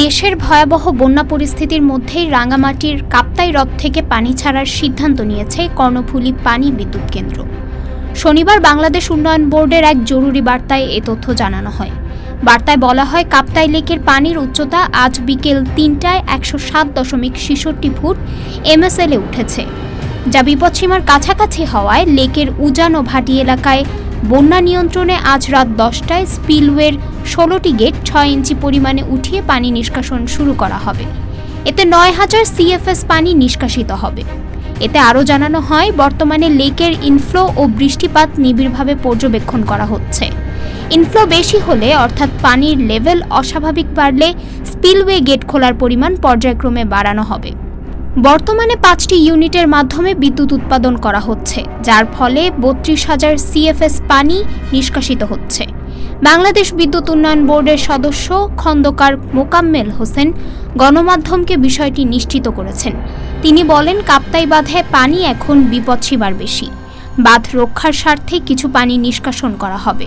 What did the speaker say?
দেশের ভয়াবহ বন্যা পরিস্থিতির মধ্যেই রাঙামাটির কাপ্তাই হ্রদ থেকে পানি ছাড়ার সিদ্ধান্ত নিয়েছে কর্ণফুলী পানি বিদ্যুৎ কেন্দ্র। শনিবার বাংলাদেশ উন্নয়ন বোর্ডের এক জরুরি বার্তায় এ তথ্য জানানো হয়। বার্তায় বলা হয়, কাপ্তাই লেকের পানির উচ্চতা আজ বিকেল তিনটায় একশো সাত দশমিক ছেষট্টি ফুট এমএসএলে উঠেছে। যা বিপদসীমার কাছাকাছি হওয়ায় লেকের উজান ও ভাটি এলাকায় বন্যা নিয়ন্ত্রণে আজ রাত দশটায় স্পিলওয়ের ষোলোটি গেট ছয় ইঞ্চি পরিমাণে উঠিয়ে পানি নিষ্কাশন শুরু করা হবে। এতে নয় হাজার সিএফএস পানি নিষ্কাশিত হবে। এতে আরও জানানো হয়, বর্তমানে লেকের ইনফ্লো ও বৃষ্টিপাত নিবিড়ভাবে পর্যবেক্ষণ করা হচ্ছে। ইনফ্লো বেশি হলে, অর্থাৎ পানির লেভেল অস্বাভাবিক বাড়লে স্পিলওয়ে গেট খোলার পরিমাণ পর্যায়ক্রমে বাড়ানো হবে। বর্তমানে পাঁচটি ইউনিটের মাধ্যমে বিদ্যুৎ উৎপাদন করা হচ্ছে, যার ফলে বত্রিশ হাজার সিএফএস পানি নিষ্কাশিত হচ্ছে। বাংলাদেশ বিদ্যুৎ উন্নয়ন বোর্ডের সদস্য খন্দকার মোকাম্মেল হোসেন গণমাধ্যমকে বিষয়টি নিশ্চিত করেছেন। তিনি বলেন, কাপ্তাই বাঁধে পানি এখন বিপদসীমার বেশি। বাঁধ রক্ষার স্বার্থে কিছু পানি নিষ্কাশন করা হবে।